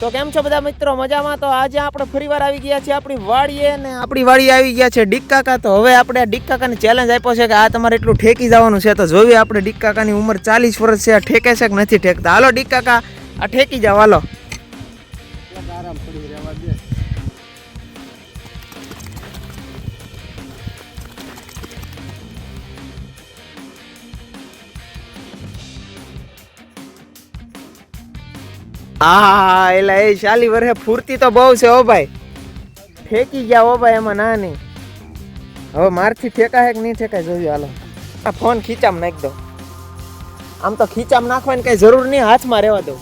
તો કેમ છો બધા મિત્રો? મજામાં? તો આજે આપણે ફરીવાર આવી ગયા છીએ આપણી વાડીએ ને આપણી વાડીએ આવી ગયા છે ડીકકાકા તો હવે આપણે આ ડીકકાકાની ચેલેન્જ આપ્યો છે કે આ તમારે એટલું ઠેકી જવાનું છે. તો જોઈએ આપણે ડીકકાકાની ઉંમર ચાલીસ વર્ષ છે, આ ઠેકે છે કે નથી ઠેકતા? હાલો ડીકકાકા આ ઠેકી જાવ હાલો. હા એટલે એ ચાલી વર્ષે ફૂર્તી તો બહુ છે ઓ ભાઈ. ફેંકી ગયા ઓ ભાઈ એમાં ના નહીં હવે મારથી ફેંકાય કે નહીં ફેંકાય જોયું હાલો. આ ફોન ખીચામ નાખી દો આમ તો ખીચામ નાખવાની કઈ જરૂર નહીં, હાથમાં રહેવા દઉં.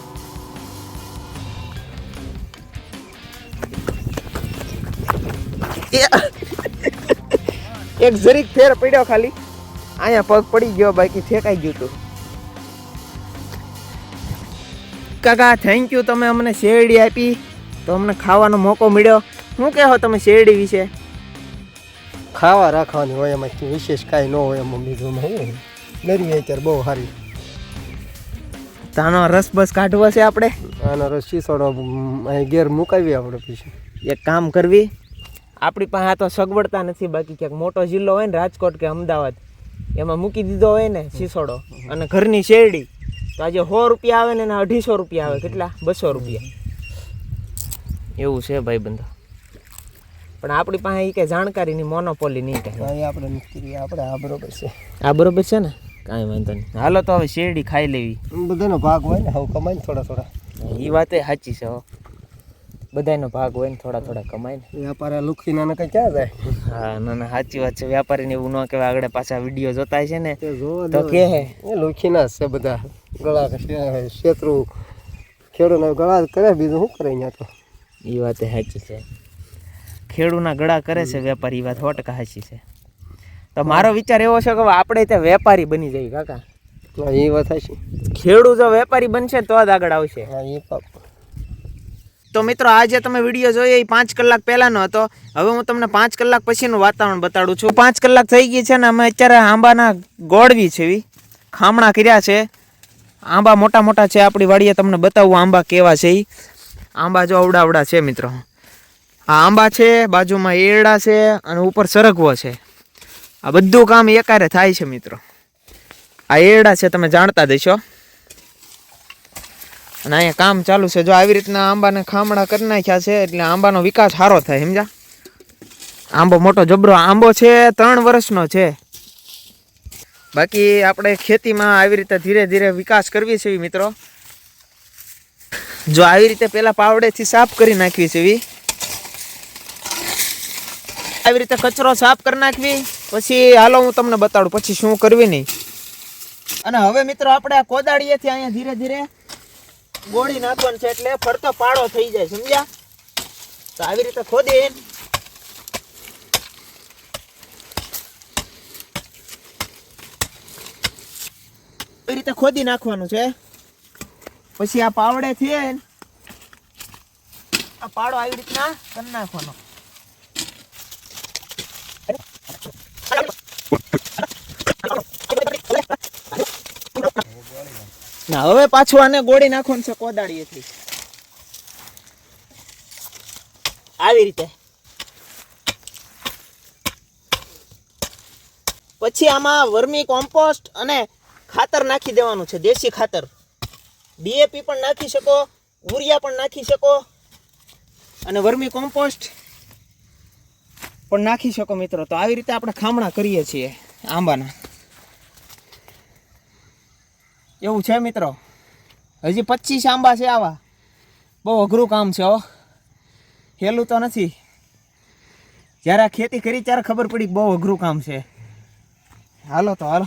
એક જરીક ફેર પડ્યો ખાલી. અહીંયા પગ પડી ગયો, બાકી ફેંકાઈ ગયું તું. કાકા થેન્ક યુ તમે અમને શેરડી આપી. તો અમને ખાવાનો મોકો મળ્યો. શું કહો તમે શેરડી વિશે? ખાવા રાખવાની હોય એમાં વિશેષ કાંઈ ન હોય એમાં બીજું હું નરવી અત્યારે બહુ સારી. તાનો રસ બસ કાઢવો છે આપણે? આનો રસ શીસોડો ઘેર મુકાવીએ આપણે પછી. એક કામ કરવી. આપણી પાસે આ તો સગવડતા નથી બાકી ક્યાંક મોટો જિલ્લો હોય ને રાજકોટ કે અમદાવાદ એમાં મૂકી દીધો હોય ને શીસોડો અને ઘરની શેરડી. તો આજે સો રૂપિયા આવે ને એના અઢીસો રૂપિયા આવે. કેટલા? બસો રૂપિયા. એવું છે ભાઈ બંધો પણ આપણી પાસે એ કઈ જાણકારીની મોનોપોલી નહીં કહે અહીં આપણે નીકળી આપણે આ બરોબર છે. આ બરોબર છે ને? કાંઈ વાંધો નહીં. હાલો તો હવે શેરડી ખાઈ લેવી. બધાનો ભાગ હોય ને હવે કમાય ને થોડા થોડા. એ વાતે સાચી છે હો. બધાયનો ભાગ હોય ને થોડા થોડા કમાય ને લુખી લુખીના કઈ ક્યાં જાય? હા ના ના સાચી વાત છે. વેપારીને એવું ન કહેવાય. આગળ પાછા વીડિયો જોતા છે ને તે કે હે. એ લુખીના જ છે બધા. ગળા શેત્રુ. ખેડૂતના ગળા કરે બીજું શું કરે અહીંયા તો? એ વાત સાચી છે. ખેડૂના ગળા કરે છે વેપારી વાત સો ટકા સાચી છે. તો મારો વિચાર એવો છે કે આપણે ત્યાં વેપારી બની જઈએ કાકા. એ વાત હશે ખેડૂત જો વેપારી બનશે તો જ આગળ આવશે. એ તો મિત્રો, આજે તમે વીડિયો જોઈએ એ પાંચ કલાક પહેલાનો હતો. હવે હું તમને પાંચ કલાક પછીનું વાતાવરણ બતાડું છું. પાંચ કલાક થઈ ગઈ છે ને અમે અત્યારે આંબાના ગોળવી છે એવી ખામણા કર્યા છે. આંબા મોટા મોટા છે, આપણી વાડીએ તમને બતાવું આંબા કેવા છે એ આંબા જો અવડા અવડા છે મિત્રો. આ આંબા છે, બાજુમાં એરડા છે અને ઉપર સરગવો છે. આ બધું કામ એકારે થાય છે મિત્રો. આ એરડા છે, તમે જાણતા દેશો અને અહીંયા કામ ચાલુ છે. જો આવી રીતના આંબાને ખામણા કરી નાખ્યા છે, એટલે આંબાનો વિકાસ સારો થાય, સમજા? આંબો મોટો જબરો આંબો છે, ત્રણ વર્ષનો છે. બાકી આપણે ખેતીમાં આવી રીતે ધીરે ધીરે વિકાસ કરવી છે, મિત્રો. જો આવી રીતે પેલા પાવડેથી સાફ કરી નાખવી છે આવી રીતે કચરો સાફ કરી નાખવી. પછી હાલો હું તમને બતાડું, પછી શું કરવી નહીં. અને હવે મિત્રો આપણે આ કોદાળીએથી અહીંયા ધીરે ધીરે ગોળી નાખવાનું છે એટલે ફરતો પાડો થઈ જાય, સમજ્યા? તો આવી રીતે ખોદી રીતે ખોદી નાખવાનું છે. પછી આ પાવડે છે આ પાડો આવી રીતના કરી નાખવાનો. ના, હવે પાછું આને ગોળી નાખવાનું છે કોદાળીએથી આવી રીતે. પછી આમાં વર્મી કોમ્પોસ્ટ અને ખાતર નાખી દેવાનું છે, દેશી ખાતર. ડીએપી પણ નાખી શકો, યુરિયા પણ નાખી શકો, અને વર્મી કોમ્પોસ્ટ પણ નાખી શકો મિત્રો. તો આવી રીતે આપણે ખામણા કરીએ છીએ આંબાના. એવું છે મિત્રો? હજી પચીસ આંબા છે આવા. બહુ અઘરું કામ છે હો. હેલું તો નથી. જ્યારે આ ખેતી કરી ત્યારે ખબર પડી બહુ અઘરું કામ છે. હાલો તો હાલો.